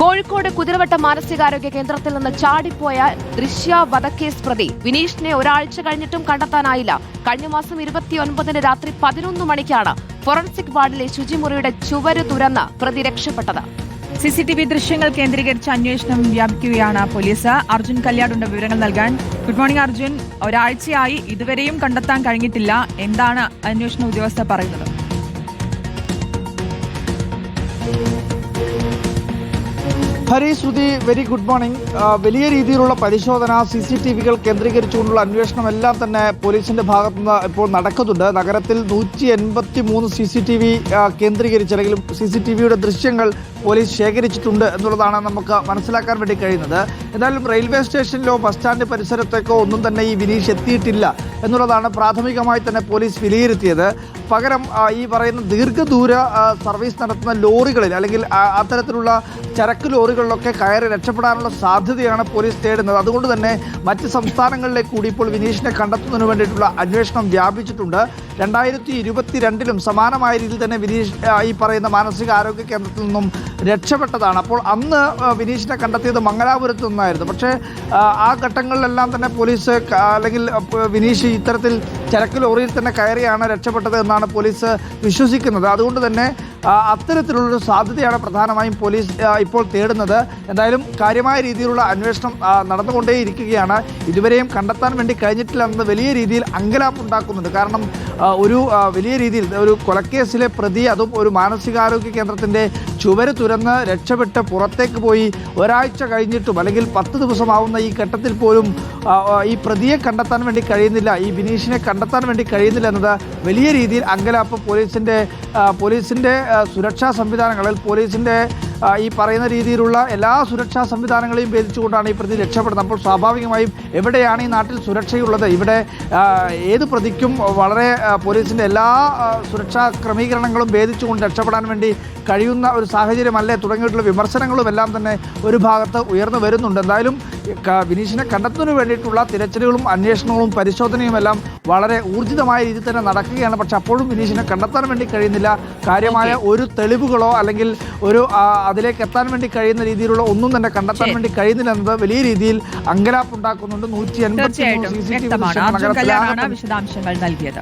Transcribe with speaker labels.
Speaker 1: കോഴിക്കോട് കുതിരവട്ട മാനസികാരോഗ്യ കേന്ദ്രത്തിൽ നിന്ന് ചാടിപ്പോയ ദൃശ്യ വധക്കേസ് പ്രതി വിനീഷിനെ ഒരാഴ്ച കഴിഞ്ഞിട്ടും കണ്ടെത്താനായില്ല. കഴിഞ്ഞ മാസം ഇരുപത്തിയൊൻപതിന് രാത്രി പതിനൊന്ന് മണിക്കാണ് ഫോറൻസിക് വാർഡിലെ ശുചിമുറിയുടെ ചുവര് തുറന്ന് പ്രതി രക്ഷപ്പെട്ടത്.
Speaker 2: സി സി ടി വി ദൃശ്യങ്ങൾ കേന്ദ്രീകരിച്ച് അന്വേഷണം വ്യാപിക്കുകയാണ് പോലീസ്. അർജുൻ കല്യാടുണ്ട് വിവരങ്ങൾ നൽകാൻ. Good morning Arjun. ഒരാഴ്ചയായി ഇതുവരെയും കണ്ടെത്താൻ കഴിഞ്ഞിട്ടില്ല. എന്താണ് അന്വേഷണ ഉദ്യോഗസ്ഥർ പറയുന്നത്?
Speaker 3: Hari Shruthi very good morning വലിയ രീതിയിലുള്ള പരിശോധന സി സി ടി വികൾ കേന്ദ്രീകരിച്ചുകൊണ്ടുള്ള അന്വേഷണം എല്ലാം തന്നെ പോലീസിന്റെ ഭാഗത്തുനിന്ന് ഇപ്പോൾ നടക്കുന്നുണ്ട്. നഗരത്തിൽ നൂറ്റി എൺപത്തി മൂന്ന് സി സി ടി വി കേന്ദ്രീകരിച്ച് അല്ലെങ്കിൽ സി സി ടി വിയുടെ ദൃശ്യങ്ങൾ പോലീസ് ശേഖരിച്ചിട്ടുണ്ട് എന്നുള്ളതാണ് നമുക്ക് മനസ്സിലാക്കാൻ വേണ്ടി കഴിയുന്നത്. എന്നാലും റെയിൽവേ സ്റ്റേഷനിലോ ബസ് സ്റ്റാൻഡ് പരിസരത്തേക്കോ ഒന്നും തന്നെ ഈ വിനീഷ് എത്തിയിട്ടില്ല. എന്നുള്ളതാണ് പ്രാഥമികമായി തന്നെ പോലീസ് വിലയിരുത്തിയത്. പകരം ഈ പറയുന്ന ദീർഘദൂര സർവീസ് നടത്തുന്ന ലോറികളിൽ അല്ലെങ്കിൽ അത്തരത്തിലുള്ള ചരക്ക് ലോറികളിലൊക്കെ കയറി രക്ഷപ്പെടാനുള്ള സാധ്യതയാണ് പോലീസ് തേടുന്നത്. അതുകൊണ്ട് തന്നെ മറ്റ് സംസ്ഥാനങ്ങളിലേക്ക് കൂടി ഇപ്പോൾ വിനീഷിനെ കണ്ടെത്തുന്നതിന് വേണ്ടിയിട്ടുള്ള അന്വേഷണം വ്യാപിച്ചിട്ടുണ്ട്. രണ്ടായിരത്തി ഇരുപത്തിരണ്ടിലും സമാനമായ രീതിയിൽ തന്നെ വിനീഷ് ഈ പറയുന്ന മാനസികാരോഗ്യ കേന്ദ്രത്തിൽ നിന്നും രക്ഷപ്പെട്ടതാണ്. അപ്പോൾ അന്ന് വിനീഷിനെ കണ്ടെത്തിയത് മംഗലാപുരത്ത് നിന്നായിരുന്നു. പക്ഷേ ആ, ഘട്ടങ്ങളിലെല്ലാം തന്നെ പോലീസ് അല്ലെങ്കിൽ വിനീഷ് ഇത്തരത്തിൽ ചരക്ക് ലോറിയിൽ തന്നെ കയറിയാണ് രക്ഷപ്പെട്ടത് എന്നാണ് പോലീസ് വിശ്വസിക്കുന്നത്. അതുകൊണ്ട് തന്നെ അത്തരത്തിലുള്ളൊരു സാധ്യതയാണ് പ്രധാനമായും പോലീസ് ഇപ്പോൾ തേടുന്നത്. എന്തായാലും കാര്യമായ രീതിയിലുള്ള അന്വേഷണം നടന്നുകൊണ്ടേയിരിക്കുകയാണ്. ഇതുവരെയും കണ്ടെത്താൻ വേണ്ടി കഴിഞ്ഞിട്ടില്ല എന്നത് വലിയ രീതിയിൽ അങ്കലാപ്പുണ്ടാക്കുന്നുണ്ട്. കാരണം ഒരു വലിയ രീതിയിൽ ഒരു കൊലക്കേസിലെ പ്രതി അതും ഒരു മാനസികാരോഗ്യ കേന്ദ്രത്തിന്റെ ചുവര് തുരന്ന് രക്ഷപ്പെട്ട് പുറത്തേക്ക് പോയി ഒരാഴ്ച കഴിഞ്ഞിട്ടും അല്ലെങ്കിൽ പത്ത് ദിവസമാവുന്ന ഈ ഘട്ടത്തിൽ പോലും ഈ പ്രതിയെ കണ്ടെത്താൻ വേണ്ടി കഴിയുന്നില്ല ഈ ബിനീഷിനെ കണ്ടെത്താൻ വേണ്ടി കഴിയുന്നില്ല എന്നത് വലിയ രീതിയിൽ അങ്കലാപ്പ് പോലീസിന്റെ പോലീസിന്റെ സുരക്ഷാ സംവിധാനങ്ങളിൽ പോലീസിന്റെ ഈ പറയുന്ന രീതിയിലുള്ള എല്ലാ സുരക്ഷാ സംവിധാനങ്ങളെയും ഭേദിച്ചുകൊണ്ടാണ് ഈ പ്രതി രക്ഷപ്പെടുന്നത്. അപ്പോൾ സ്വാഭാവികമായും എവിടെയാണ് ഈ നാട്ടിൽ സുരക്ഷയുള്ളത്? ഇവിടെ ഏത് പ്രതിക്കും വളരെ പോലീസിന്റെ എല്ലാ സുരക്ഷാ ക്രമീകരണങ്ങളും ഭേദിച്ചുകൊണ്ട് രക്ഷപ്പെടാൻ വേണ്ടി കഴിയുന്ന ഒരു സാഹചര്യമല്ലേ? തുടങ്ങിയിട്ടുള്ള വിമർശനങ്ങളും എല്ലാം തന്നെ ഒരു ഭാഗത്ത് ഉയർന്നു വരുന്നുണ്ട്. എന്തായാലും വിനീഷിനെ കണ്ടെത്തുന്നതിന് വേണ്ടിയിട്ടുള്ള തിരച്ചിലുകളും അന്വേഷണങ്ങളും പരിശോധനയും എല്ലാം വളരെ ഊർജിതമായ രീതിയിൽ തന്നെ നടക്കുകയാണ്. പക്ഷെ അപ്പോഴും വിനീഷിനെ കണ്ടെത്താൻ വേണ്ടി കഴിയുന്നില്ല. കാര്യമായ ഒരു തെളിവുകളോ അല്ലെങ്കിൽ ഒരു അതിലേക്ക് എത്താൻ വേണ്ടി കഴിയുന്ന രീതിയിലുള്ള ഒന്നും തന്നെ കണ്ടെത്താൻ വേണ്ടി കഴിയുന്നില്ല എന്നത് വലിയ രീതിയിൽ അങ്കലാപ്പ് ഉണ്ടാക്കുന്നുണ്ട്. നൂറ്റി എൺപത്തി സി സി ടി വി ആകെ
Speaker 2: വിശദാംശങ്ങൾ നൽകിയത്.